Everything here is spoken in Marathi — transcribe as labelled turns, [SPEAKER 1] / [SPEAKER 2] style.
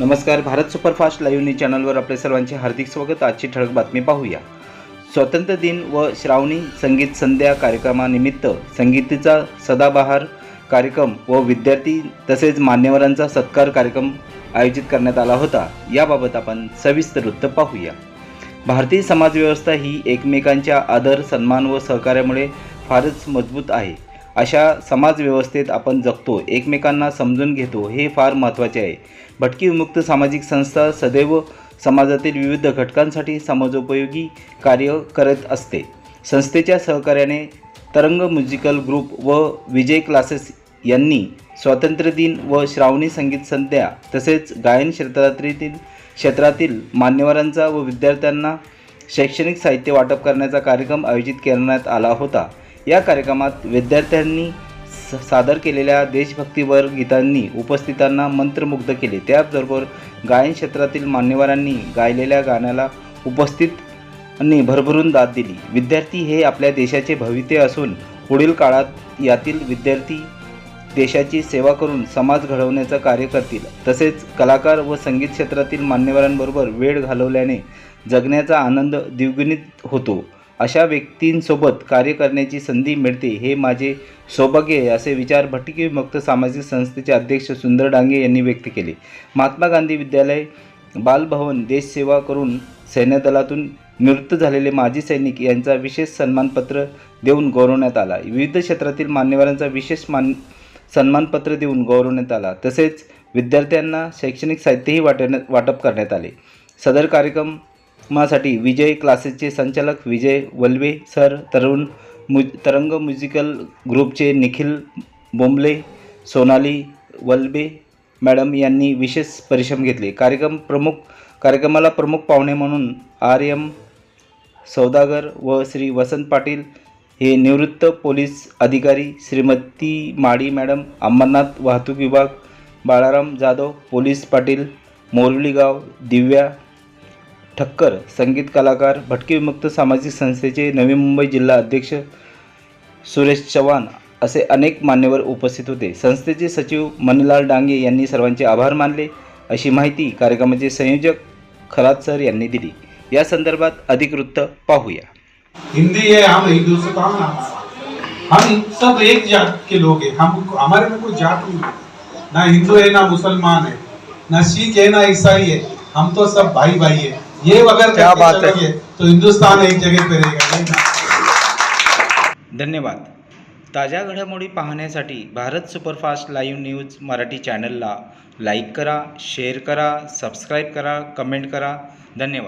[SPEAKER 1] नमस्कार भारत सुपरफास्ट लाईव्ह न्यूज चॅनलवर आपले सर्वांचे हार्दिक स्वागत. आजची ठळक बातमी पाहूया. स्वातंत्र्य दिन व श्रावणी संगीत संध्या कार्यक्रमानिमित्त संगीताचा सदाबहार कार्यक्रम व विद्यार्थी तसेच मान्यवरांचा सत्कार कार्यक्रम आयोजित करण्यात आला होता. याबाबत आपण सविस्तर वृत्त पाहूया. भारतीय समाजव्यवस्था ही एकमेकांच्या आदर सन्मान व सहकार्यामुळे फारच मजबूत आहे. अशा समाजव्यवस्थेत आपण जगतो एकमेकांना समजून घेतो हे फार महत्त्वाचे आहे. भटकी विमुक्त सामाजिक संस्था सदैव समाजातील विविध घटकांसाठी समाजोपयोगी कार्य करत असते. संस्थेच्या सहकार्याने तरंग म्युझिकल ग्रुप व विजय क्लासेस यांनी स्वातंत्र्य दिन व श्रावणी संगीत संध्या तसेच गायन क्षेत्रातील क्षेत्रातील मान्यवरांचा व विद्यार्थ्यांना शैक्षणिक साहित्य वाटप करण्याचा कार्यक्रम आयोजित करण्यात आला होता. या कार्यक्रमात विद्यार्थ्यांनी स सादर केलेल्या देशभक्तीवर गीतांनी उपस्थितांना मंत्रमुग्ध केले. त्याचबरोबर गायन क्षेत्रातील मान्यवरांनी गायलेल्या गाण्याला उपस्थितांनी भरभरून दाद दिली. विद्यार्थी हे आपल्या देशाचे भवित्य असून पुढील काळात यातील विद्यार्थी देशाची सेवा करून समाज घडवण्याचं कार्य करतील. तसेच कलाकार व संगीत क्षेत्रातील मान्यवरांबरोबर वेळ घालवल्याने जगण्याचा आनंद द्विगुणित होतो. अशा व्यक्तींसोबत कार्य करण्याची संधी मिळते हे माझे सौभाग्य आहे असे विचार भटकी विमुक्त सामाजिक संस्थेचे अध्यक्ष सुंदर डांगे यांनी व्यक्त केले. महात्मा गांधी विद्यालय बालभवन देशसेवा करून सैन्यदलातून निवृत्त झालेले माजी सैनिक यांचा विशेष सन्मानपत्र देऊन गौरवण्यात आला. विविध क्षेत्रातील मान्यवरांचा विशेष मान सन्मानपत्र देऊन गौरवण्यात आला. तसेच विद्यार्थ्यांना शैक्षणिक साहित्यही वाटण्यात वाटप करण्यात आले. सदर कार्यक्रम मासाठी विजय क्लासेसचे संचालक विजय वल्वे सर तरुण मु तरंग म्युझिकल ग्रुपचे निखिल बोंबले सोनाली वल्बे मॅडम यांनी विशेष परिश्रम घेतले. कार्यक्रम प्रमुख कार्यक्रमाला प्रमुख पाहुणे म्हणून आर एम सौदागर व श्री वसंत पाटील हे निवृत्त पोलीस अधिकारी श्रीमती माडी मॅडम अंबरनाथ वाहतूक विभाग बाळाराम जाधव पोलीस पाटील मोरलीगाव दिव्या ठक्कर संगीत कलाकार भटके विमुक्त सामाजिक संस्थेचे नवी मुंबई जिल्हा अध्यक्ष सुरेश चव्हाण असे अनेक मान्यवर उपस्थित होते. संस्थेचे सचिव मणिलाल डांगे यांनी सर्वांचे आभार मानले अशी माहिती कार्यक्रमाचे संयोजक खरात सर यांनी दिली. या संदर्भात अधिक वृत्त पाहूया.
[SPEAKER 2] हिंदी है हम एक दूसरे को हम हम सब एक जात के लोग हैं। हम हमारे में कोई जात नहीं है। ना हिंदू है ना मुसलमान है। ना सिख है ना ईसाई है। हम तो सब भाई भाई है। ये अगर
[SPEAKER 1] क्या बात है।
[SPEAKER 2] चलोगे, तो हिंदुस्तान एक जगह पे रहेगा
[SPEAKER 1] धन्यवाद. ताज्या घडामोडी पाहण्यासाठी Bharat superfast live news Marathi चॅनलला लाईक करा शेअर करा सबस्क्राईब करा कमेंट करा. धन्यवाद.